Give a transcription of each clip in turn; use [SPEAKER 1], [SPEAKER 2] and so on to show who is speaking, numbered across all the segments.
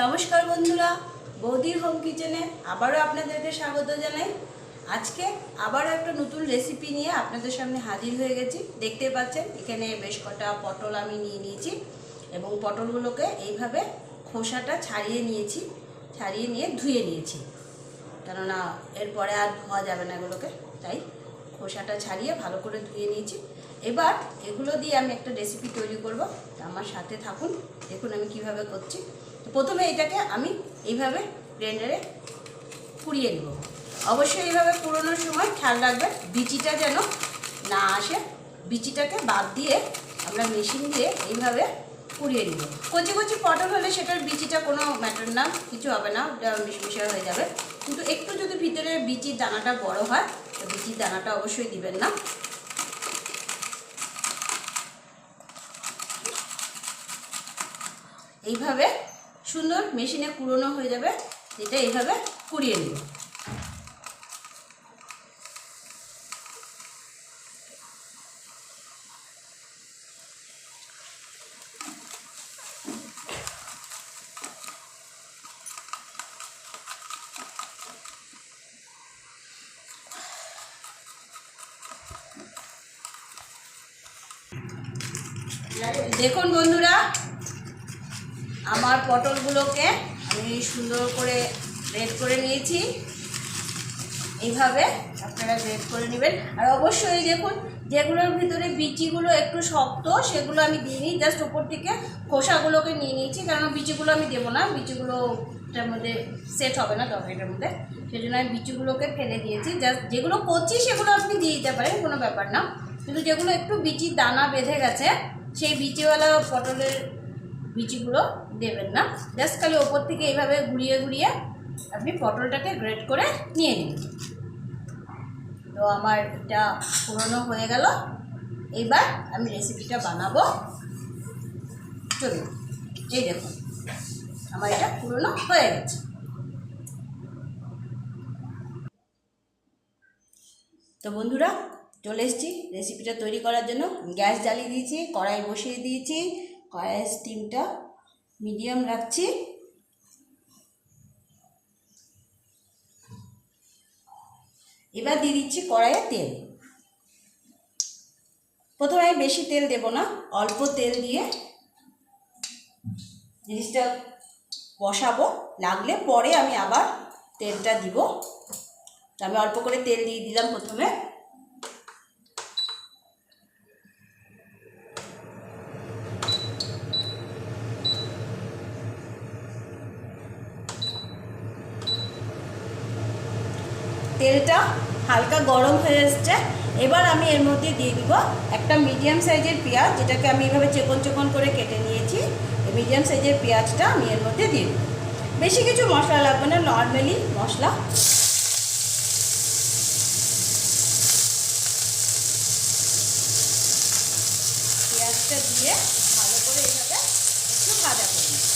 [SPEAKER 1] নমস্কার বন্ধুরা, বৌদির হোম কিচেনে আবারও আপনাদেরকে স্বাগত জানাই। আজকে আবারও একটা নতুন রেসিপি নিয়ে আপনাদের সামনে হাজির হয়ে গেছি। দেখতে পাচ্ছেন, এখানে বেশ কটা পটল আমি নিয়ে নিয়েছি এবং পটলগুলোকে এইভাবে খোসাটা ছাড়িয়ে নিয়েছি, ছাড়িয়ে নিয়ে ধুয়ে নিয়েছি। কেননা এরপরে আর ধোয়া যাবে না এগুলোকে, তাই খোসাটা ছাড়িয়ে ভালো করে ধুয়ে নিয়েছি। এবার এগুলো দিয়ে আমি একটা রেসিপি তৈরি করব। আমার সাথে থাকুন, দেখুন আমি কীভাবে করছি। প্রথমে এটাকে আমি এইভাবে ব্লেন্ডারে পুড়িয়ে নেব। অবশ্যই এইভাবে পুরোনোর সময় খেয়াল রাখবেন বিচিটা যেন না আসে। বিচিটাকে বাদ দিয়ে আমরা মেশিন দিয়ে এইভাবে পুড়িয়ে নিব। কচি কচি পটল হলে সেটার বিচিটা কোনো ম্যাটার না, কিছু হবে না মিশমিশা হয়ে যাবে। কিন্তু একটু যদি ভিতরে বিচির দানাটা বড় হয়, তো বিচির দানাটা অবশ্যই দিবেন না। এইভাবে সুন্দর মেশিনে কুড়োনো হয়ে যাবে। এটা এইভাবে কুড়িয়ে নেব। দেখুন বন্ধুরা আমার পটলগুলোকে আমি সুন্দর করে রেড করে নিয়েছি। এইভাবে আপনারা রেড করে নেবেন। আর অবশ্যই দেখুন, যেগুলোর ভিতরে বিচিগুলো একটু শক্ত, সেগুলো আমি দিইনি, জাস্ট ওপর থেকে খোসাগুলোকে নিয়ে নিয়েছি। কারণ বিচিগুলো আমি দেবো না বিচিগুলো এটার মধ্যে সেট হবে না তরকারিটার মধ্যে। সেই জন্য আমি বিচিগুলোকে ফেলে দিয়েছি। জাস্ট যেগুলো করছি সেগুলো আপনি দিয়ে দিতে পারেন, কোনো ব্যাপার না। কিন্তু যেগুলো একটু বিচির দানা বেঁধে গেছে, সেই বিচিওয়ালা পটলের বিচিগুলো দেবেন না। জাস্ট খালি ওপর থেকে এইভাবে ঘুরিয়ে ঘুরিয়ে আপনি পটলটাকে গ্রেট করে নিয়ে নিন। তো আমার এটা পুরনো হয়ে গেল। এইবার আমি রেসিপিটা বানাবো। চলুন, এই দেখুন, আমার এটা পুরনো হয়ে গেছে। তো বন্ধুরা, চলে এসেছি রেসিপিটা তৈরি করার জন্য। গ্যাস জ্বালিয়ে দিয়েছি, কড়াই বসিয়ে দিয়েছি। কড়াইয়ের স্টিমটা মিডিয়াম রাখছি। এবার দিয়ে দিচ্ছি কড়াইয়ে তেল। প্রথমে আমি বেশি তেল দেব না, অল্প তেল দিয়ে জিনিসটা বসাবো। লাগলে পরে আমি আবার তেলটা দিব। তো আমি অল্প করে তেল দিয়ে দিলাম প্রথমে। তেলটা হালকা গরম হয়ে এসছে। এবার আমি এর মধ্যে দিয়ে দিব একটা মিডিয়াম সাইজের পেঁয়াজ, যেটাকে আমি এভাবে চেকন চেকন করে কেটে নিয়েছি। মিডিয়াম সাইজের পেঁয়াজটা আমি এর মধ্যে দিয়ে দেবো। বেশি কিছু মশলা লাগবে না নর্মালি মশলা। পেঁয়াজটা দিয়ে ভালো করে এভাবে একটু ভাজা করে নেব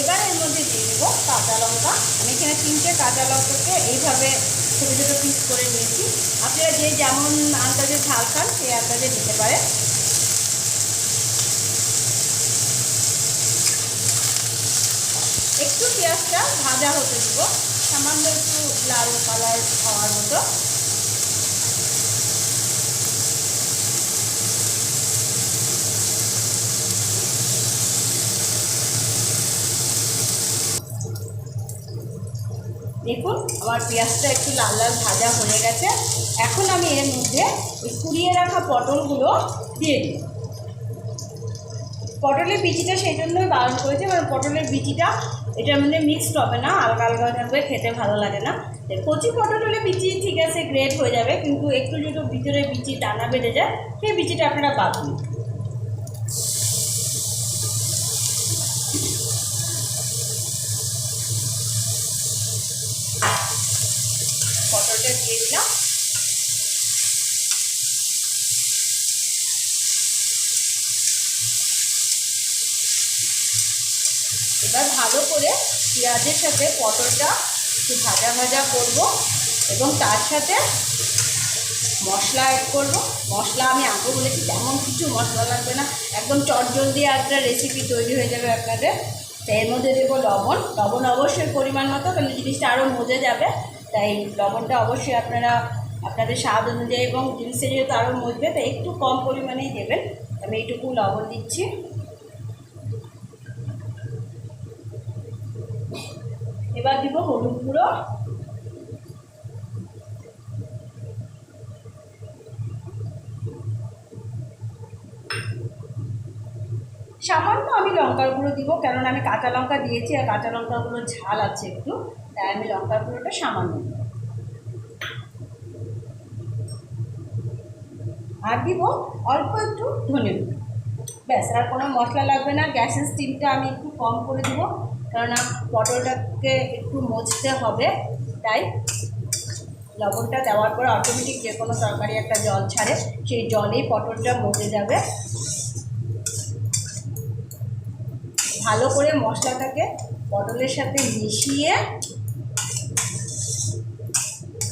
[SPEAKER 1] এবার এর মধ্যে দিয়ে দেবো কাঁচা লঙ্কা। আমি এখানে তিনটে কাঁচা লঙ্কাকে এইভাবে ছোটো ছোটো পিস করে নিয়েছি। আপনারা যে যেমন আন্দাজে ঝাল খান, সেই আন্দাজে দিতে পারেন। একটু পেঁয়াজটা ভাজা হতে দেবো। সামান্য একটু লাল কালার হওয়ার মতো। দেখুন, আমার পেঁয়াজটা একটু লাল লাল ভাজা হয়ে গেছে। এখন আমি এর মধ্যে ওই কুড়িয়ে রাখা পটলগুলো দিয়ে দিই। পটলের বিচিটা সেই জন্যই বারণ করেছে, কারণ পটলের বিচিটা এটার মধ্যে মিক্সড হবে না আলগা আলগা থাকবে, খেতে ভালো লাগে না। কচি পটল হলে বিচি ঠিক আছে গ্রেট হয়ে যাবে, কিন্তু একটু যদি ভিতরে বিচি টানা বেঁধে যায়, সেই বিচিটা আপনারা বাদ দিন পটলটা দিয়ে দিলাম। এবার ভালো করে পেঁয়াজের সাথে পটলটা একটু ভাজা ভাজা করব এবং তার সাথে মশলা অ্যাড করব। মশলা আমি আগে বলেছি, তেমন কিছু মশলা লাগবে না। একদম চটজলদি একটা রেসিপি তৈরি হয়ে যাবে আপনাদের। তো এর মধ্যে দেবো লবণ। লবণ অবশ্যই পরিমাণ মতো, কারণ জিনিসটা আরও মজে যাবে। তাই লবণটা অবশ্যই আপনারা, আপনাদের স্বাদ অনুযায়ী এবং জিনিসটা যেহেতু আরও মজবে তাই একটু কম পরিমাণেই দেবেন। আমি এইটুকু লবণ দিচ্ছি। এবার দিব হলুদ গুঁড়ো। সামান্য আমি লঙ্কার গুঁড়ো দিব কেননা আমি কাঁচা লঙ্কা দিয়েছি আর কাঁচা লঙ্কাগুলো ঝাল আছে একটু, তাই আমি লঙ্কার গুঁড়োটা সামান্য দিব। আর দিব অল্প একটু ধনে গুঁড়ো ব্যাস, আর কোনো মশলা লাগবে না, গ্যাসের স্টিমটা আমি একটু কম করে দিব, কেননা পটলটাকে একটু মজতে হবে, তাই লবণটা দেওয়ার পর অটোমেটিক যে কোনো তরকারি একটা জল ছাড়ে, সেই জলেই পটলটা মজে যাবে ভালো করে মশলাটাকে পটলের সাথে মিশিয়ে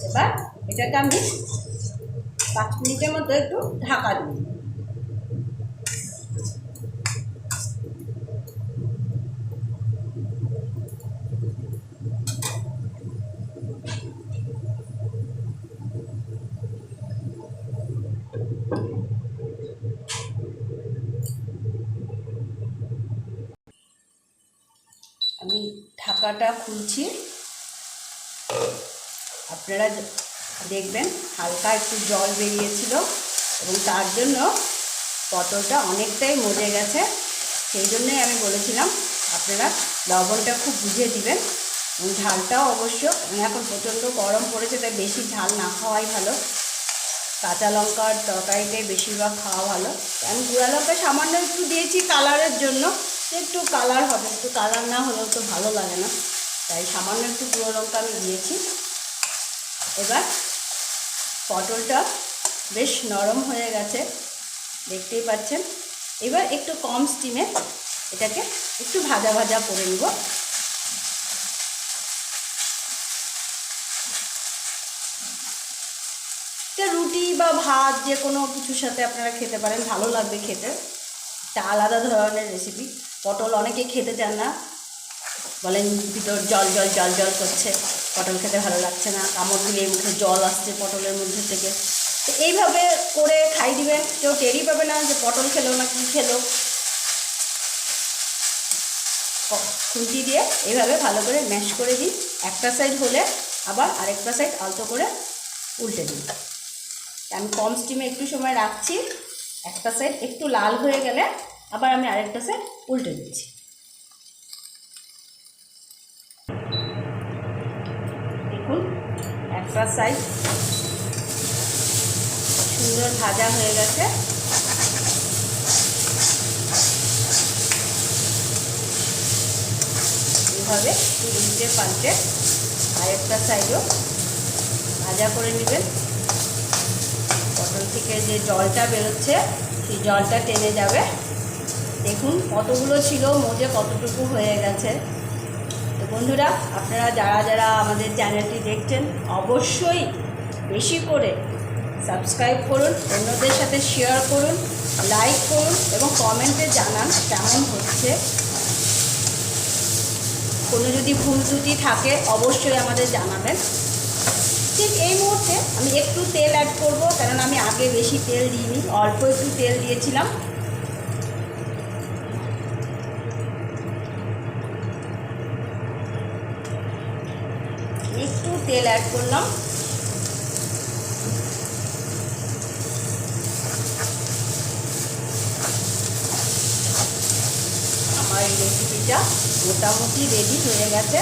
[SPEAKER 1] এবার এটাকে আমি পাঁচ মিনিটের মতো একটু ঢাকা দিই আমি ঢাকাটা খুলছি। আপনারা দেখবেন হালকা একটু জল বেরিয়েছিল এবং তার জন্য পটলটা অনেকটাই মজে গেছে। সেই জন্যই আমি বলেছিলাম, আপনারা লবণটা খুব বুঝে দিবেন। এবং ঝালটাও অবশ্য এখন প্রচণ্ড গরম পড়েছে, তাই বেশি ঝাল না খাওয়াই ভালো। কাঁচা লঙ্কার তরকারিতে বেশিরভাগ খাওয়া ভালো। আমি গুঁড়া লঙ্কা সামান্য একটু দিয়েছি কালারের জন্য। একটু কালার হবে, একটু কালার না হলেও তো ভালো লাগে না। তাই সামান্য একটু গুঁড়ো লঙ্কা আমি দিয়েছি। এবার পটলটা বেশ নরম হয়ে গেছে, দেখতেই পাচ্ছেন। এবার একটু কম স্টিমে এটাকে একটু ভাজা ভাজা করে নিব। এটা রুটি বা ভাত যে কোনো কিছুর সাথে আপনারা খেতে পারেন, ভালো লাগবে খেতে। এটা আলাদা ধরনের রেসিপি পটল অনেকে খেতে চান না। বলেন ভিতর জল জল জল জল করছে। পটল খেতে ভালো লাগছে না। কামড় দিলে মুখে জল আসছে পটলের মধ্যে থেকে। তো এইভাবে করে খাই দিবেন। কেউ টেরই পাবে না যে পটল খেলো না কি খেলো। খুন্তি দিয়ে এইভাবে ভালো করে ম্যাশ করে দিই একটা সাইড হলে আবার আরেকটা সাইড আলতো করে উল্টে দিই আমি কম স্টিমে একটু সময় রাখছি। একটা সাইড একটু লাল হয়ে গেলে আবার আমি আরেকটা সাইড উল্টে দিচ্ছি। দেখুন, একটা সাইড সুন্দর ভাজা হয়ে গেছে। এইভাবে উল্টে পাল্টে আরেকটা সাইডও ভাজা করে নেবেন। পটল থেকে যে জলটা বেরোচ্ছে, সেই জলটা টেনে যাবে। দেখুন, কতগুলো ছিল, মজে কতটুকু হয়ে গেছে। তো বন্ধুরা, আপনারা যারা যারা আমাদের চ্যানেলটি দেখছেন, অবশ্যই বেশি করে সাবস্ক্রাইব করুন, অন্যদের সাথে শেয়ার করুন লাইক করুন এবং কমেন্টে জানান কেমন হচ্ছে। কোনো যদি ভুল ত্রুটি থাকে, অবশ্যই আমাদের জানাবেন। ঠিক এই মুহূর্তে আমি একটু তেল অ্যাড করব কারণ আমি আগে বেশি তেল দিইনি, অল্প একটু তেল দিয়েছিলাম একটু তেল অ্যাড করলাম। আমার এই রেসিপিটা মোটামুটি রেডি হয়ে গেছে।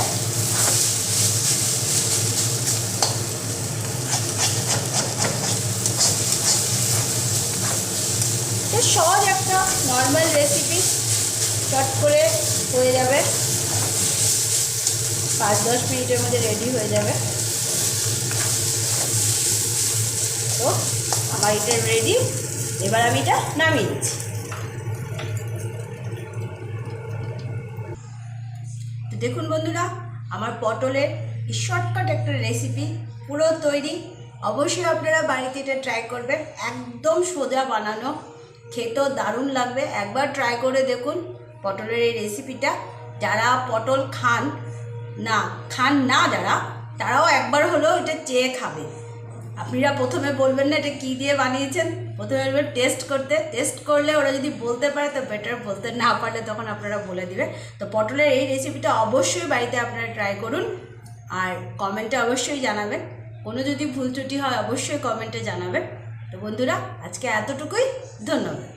[SPEAKER 1] সহজ একটা নর্মাল রেসিপি চট করে হয়ে যাবে। পাঁচ দশ মিনিটের মধ্যে রেডি হয়ে যাবে। তো আমার এটা রেডি এবার আমি এটা নামিয়ে দিচ্ছি তো দেখুন বন্ধুরা, আমার পটলের শর্টকাট একটা রেসিপি পুরো তৈরি। অবশ্যই আপনারা বাড়িতে এটা ট্রাই করবেন। একদম সোজা বানানো। খেতেও দারুণ লাগবে। একবার ট্রাই করে দেখুন পটলের এই রেসিপিটা যারা পটল খান, না খান না যারা, তারাও একবার হলেও এটা চেয়ে খাবে। আপনারা প্রথমে বলবেন না এটা কী দিয়ে বানিয়েছেন? প্রথমে বলবেন টেস্ট করতে। টেস্ট করলে ওরা যদি বলতে পারে, তো বেটার বলতে না পারলে তখন আপনারা বলে দিবে তো পটলের এই রেসিপিটা অবশ্যই বাড়িতে আপনারা ট্রাই করুন। আর কমেন্টে অবশ্যই জানাবেন। কোনো যদি ভুল ত্রুটি হয়, অবশ্যই কমেন্টে জানাবেন। তো বন্ধুরা, আজকে এতটুকুই। ধন্যবাদ।